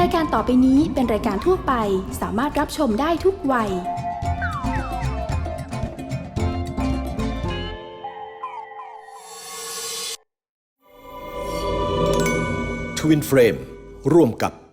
รายการต่อไปนี้เป็นรายการทั่วไปสามารถรับชมได้ทุกวัยทวินเฟรมร่วมกับ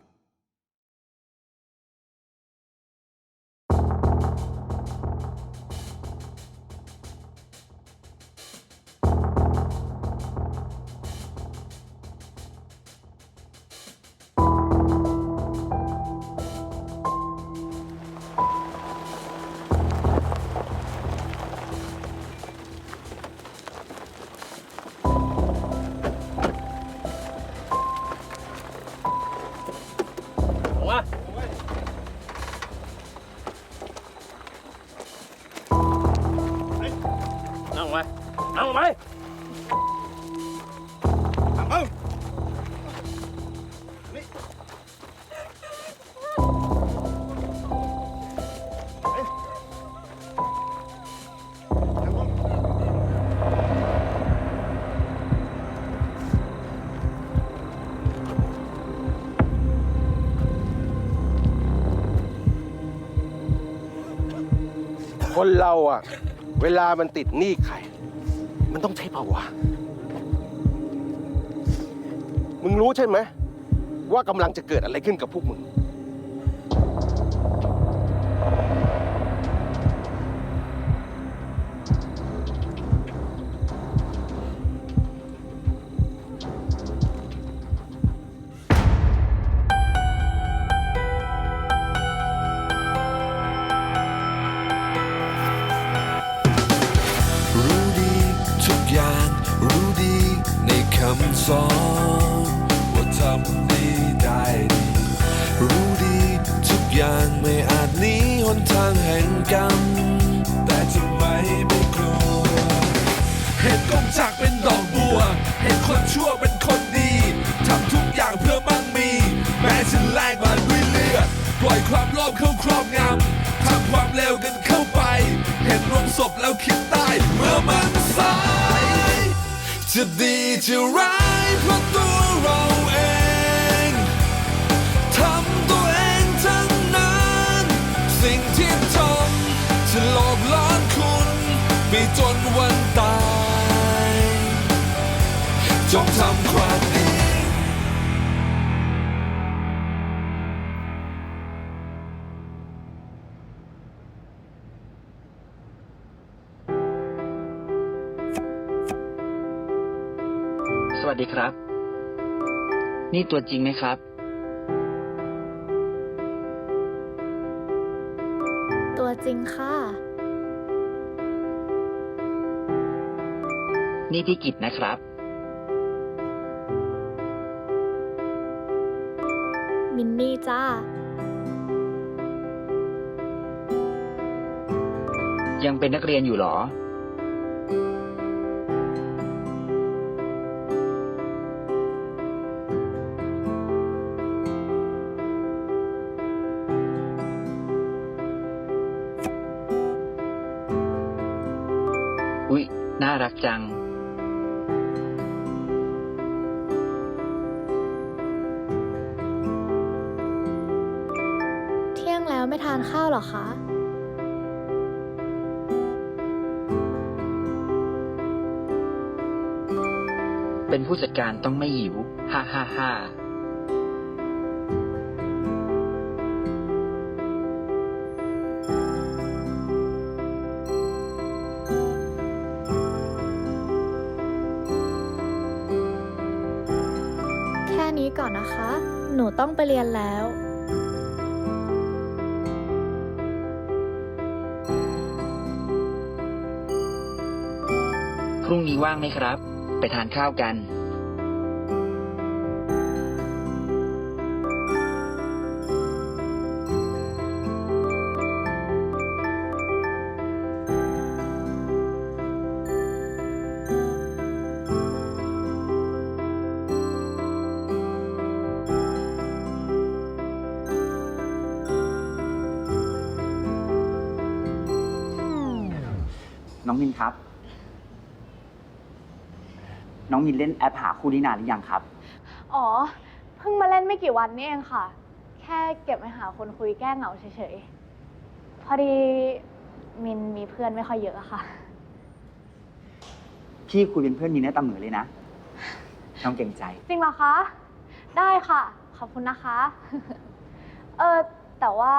คนเราอะเวลามันติดหนี้ใคร มันต้องใช้ภาวะ มึงรู้ใช่ไหม ว่ากำลังจะเกิดอะไรขึ้นกับพวกมึงำสอนว่าทำดีได้ดีรู้ดีทุกอย่างไม่อาจหนีหนทางแห่งกรรมแต่ทำไมไม่กลัวเห็นกงจากเป็น จะดีจะร้ายเพราะตัวเรา สวัสดีครับ นี่ตัวจริงไหมครับ ตัวจริงค่ะ นี่พี่กิตนะครับ มินนี่จ้า ยังเป็นนักเรียนอยู่เหรออุ๊ แล้วไม่ทานข้าวเหรอคะ เป็นผู้จัดการต้องไม่หิว ฮ่าฮ่าฮ่าแค่นี้ก่อนนะคะ หนูต้องไปเรียนแล้ว พรุ่งนี้ว่างไหมครับ ไปทานข้าวกัน น้องมินครับ น้องมินเล่นแอปหาคู่นี้นานหรือยังครับ อ๋อ เพิ่งมาเล่นไม่กี่วันนี่เองค่ะ แค่เก็บไว้หาคนคุยแก้เหงาเฉยๆ พอดีมินมีเพื่อนไม่ค่อยเยอะอะค่ะ พี่คุยเป็นเพื่อนมีแน่ตามเหมือเลยนะน้องเก่งใจ จริงเหรอคะ ได้ค่ะ ขอบคุณนะคะ เออแต่ว่า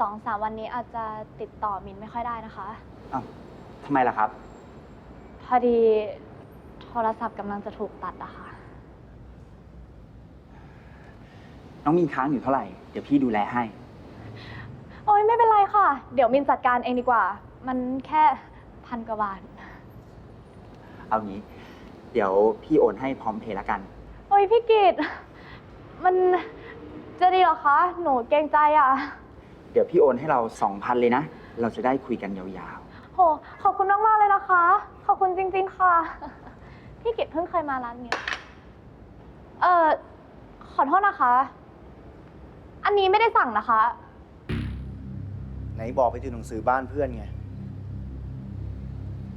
สองสามวันนี้อาจจะติดต่อมินไม่ค่อยได้นะคะ อ้าวทำไมล่ะครับ พอดี โทรศัพท์กำลังจะถูกตัดอะค่ะ น้องมีค้างอยู่เท่าไหร่ เดี๋ยวพี่ดูแลให้ โอ๊ยไม่เป็นไรค่ะ เดี๋ยวมินจัดการเองดีกว่า มันแค่พันกว่าบาท เอางี้ เดี๋ยวพี่โอนให้พร้อมเพย์ละกัน โอ๊ยพี่กิตมันจะดีเหรอคะ หนูเกรงใจอะเดี๋ยวพี่โอนให้เราสองพันเลยนะ เราจะได้คุยกันยาวโห ขอบคุณมากๆเลยนะคะ ขอบคุณจริง ๆ ค่ะ พี่กิตเพิ่งเคยมาร้านนี้ เอ่อ ขอโทษนะคะ อันนี้ไม่ได้สั่งนะคะ ไหนบอกไปดูหนังสือบ้านเพื่อนไง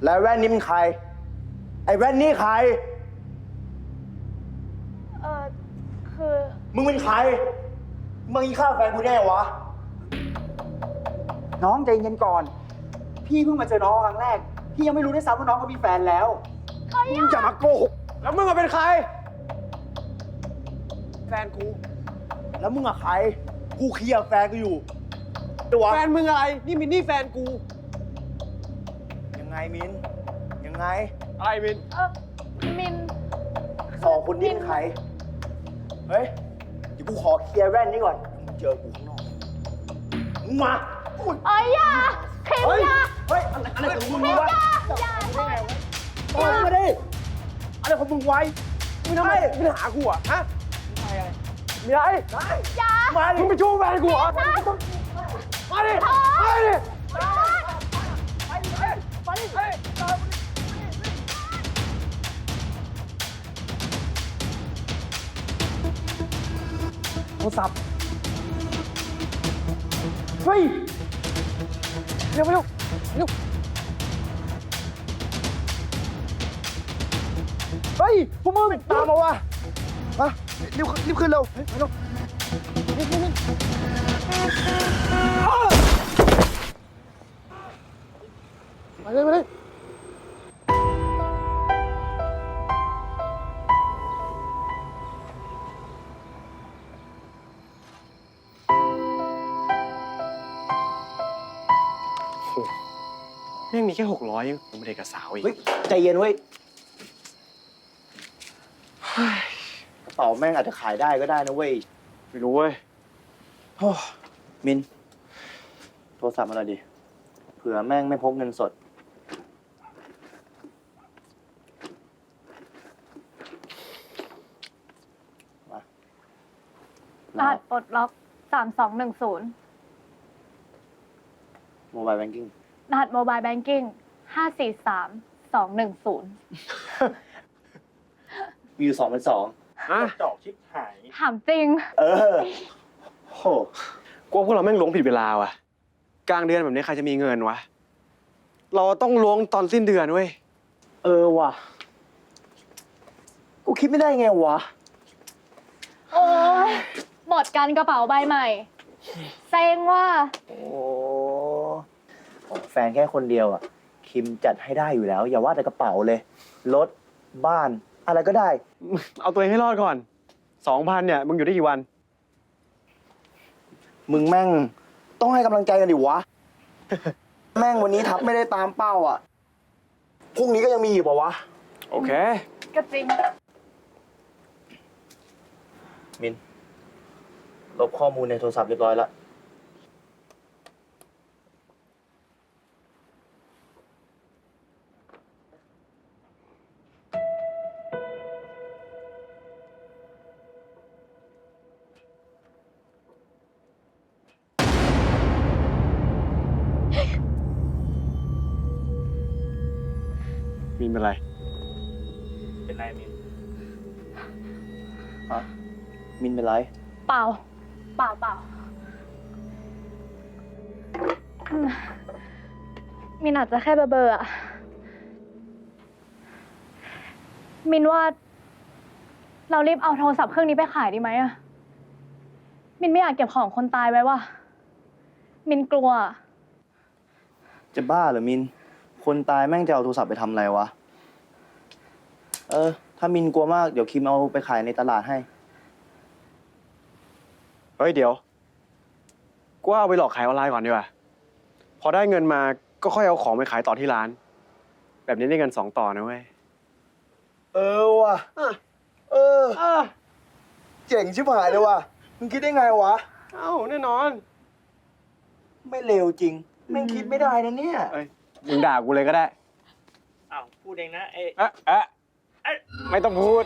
แล้วแว่นนี้มันใคร ไอ้แว่นนี่ใคร เอ่อ คือ มึงเป็นใคร มึงกินข้าวแฟนกูแน่วะๆน้องใจเย็นก่อน พี่เพิ่งมาเจอน้องครั้งแรก พี่ยังไม่รู้ด้วยซ้ำว่าน้องเขามีแฟนแล้ว มึงจะมาโกหกแล้วมึงอะเป็นใคร แฟนกู แล้วมึงอะใคร กูเคลียร์แฟนกูอยู่ตัวแฟนมึงอะไร นี่มินนี่แฟนกู ยังไงมิน ยังไง อะไรมิน เออมินสองคนนี้เป็นใคร เฮ้ย เดี๋ยวกูขอเคลียร์แว่นนี้ก่อนเดี๋ยวมึงเจอกูข้างนอกมึงมาอุ้ยเอ้ยอย่าเข็มเฮ้ยอย่าเฮ้ย อะไรอะไรของมึงวะ อย่า โอ้ยมาดิอะไรของมึงไว้มึงทำไมมึงหากูอะฮะมีอะไรได้อย่ามาดิมึงไปชู้แฟนกูเหรอมาดิมาดิโทรศัพท์เฮ้ยเร็วเร็วเร็ว เฮ้ยพวกมึงตามมาวะมารีบขึ้นรีบขึ้นเร็วเฮ้ยไปเร็วมาเลยมาเลยแม่งมีแค่หกร้อยยังไม่ได้กับสาวอีก เฮ้ย ใจเย็นเว้ยกระ เป๋าแม่งอาจจะขายได้ก็ได้นะเว้ยไม่รู้เว้ยโอ้มิน โทรศัพท์มาหน่อยดิ เผื่อแม่งไม่พกเงินสดมารหัสปลดล็อกสามสองหนึ่งศูนย์โมบายแบงกิ้ง รหัสโมบายแบงกิ้งห้าสี่สามสองหนึ่งศูนย์มีอยู่สองเป็นสอง อะจอกชิบหาย ถามจริง เออโหกลัวพวกเราแม่งล้วงผิดเวลาว่ะ กลางเดือนแบบนี้ใครจะมีเงินวะ เราต้องล้วงตอนสิ้นเดือนเว้ย เออว่ะ กูคิดไม่ได้ไงวะ โอ้ยหมดกันกระเป๋าใบใหม่เซ็งว่า โอ้แฟนแค่คนเดียวอะ คิมจัดให้ได้อยู่แล้ว อย่าว่าแต่กระเป๋าเลย รถ บ้าน อะไรก็ได้ เอาตัวเองให้รอดก่อนสองพันเนี่ยมึงอยู่ได้กี่วัน มึงแม่ง ต้องให้กำลังใจกันดิวะ แม่งวันนี้ทับไม่ได้ตามเป้าอะพรุ่งนี้ก็ยังมีอยู่ปะวะ โอเค ก็จริง มิน ลบข้อมูลในโทรศัพท์เรียบร้อยแล้ว เป็นไร เป็นไรมินฮะมินเป็นไร เปล่า เปล่าเปล่าอืมมินอาจจะแค่เบอร์เบอร์อะมินว่า เรารีบเอาโทรศัพท์เครื่องนี้ไปขายดีไหมอะมินไม่อยากเก็บของคนตายไว้ว่ะ มินกลัว จะบ้าเหรอมิน คนตายแม่งจะเอาโทรศัพท์ไปทำอะไรวะ เออ ถ้ามินกลัวมาก เดี๋ยวคิมเอาไปขายในตลาดให้ เฮ้ยเดี๋ยวกูว่าเอาไปหลอกขายออนไลน์ก่อนดีกว่า พอได้เงินมาก็ค่อยเอาของไปขายต่อที่ร้าน แบบนี้ได้เงินสองต่อนะเว้ย เออว่ะ เออ เจ๋งชิบหายเลยว่ะ มึงคิดได้ไงวะ เอ้าแน่นอน ไม่เลวจริง แม่งคิดไม่ได้นะเนี่ยเอ้ยมึงด่ากูเลยก็ได้ อ้าวพูดเองนะเอ้ เอ๊ะเอ๊ะ ไม่ต้องพูด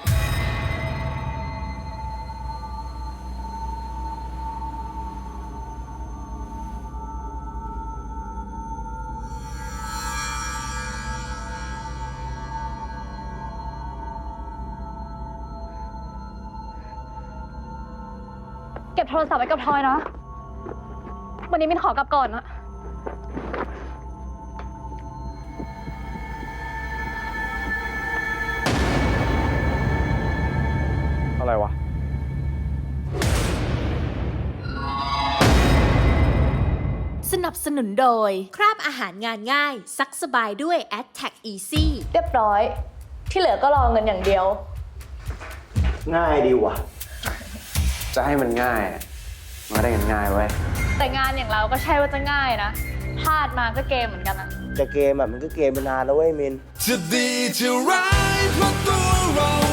เก็บโทรศัพท์ไว้กับทอยนะ วันนี้มินขอกลับก่อนนะ อะไรวะ สนับสนุนโดย คราบอาหารงานง่าย ซักสบายด้วย a t t a c Easy เรียบร้อย ที่เหลือก็รอเงินอย่างเดียว ง่ายดีว่ะ จะให้มันง่ายอะมันก็ได้เงินง่ายเว้ย แต่งานอย่างเราก็ใช่ว่าจะง่ายนะพลาดมาก็เกมเหมือนกันอะจะเกมแบบมันก็เกมมานานแล้วเว้ยมิน จะดีจะร้ายเพราะตัวเราเอง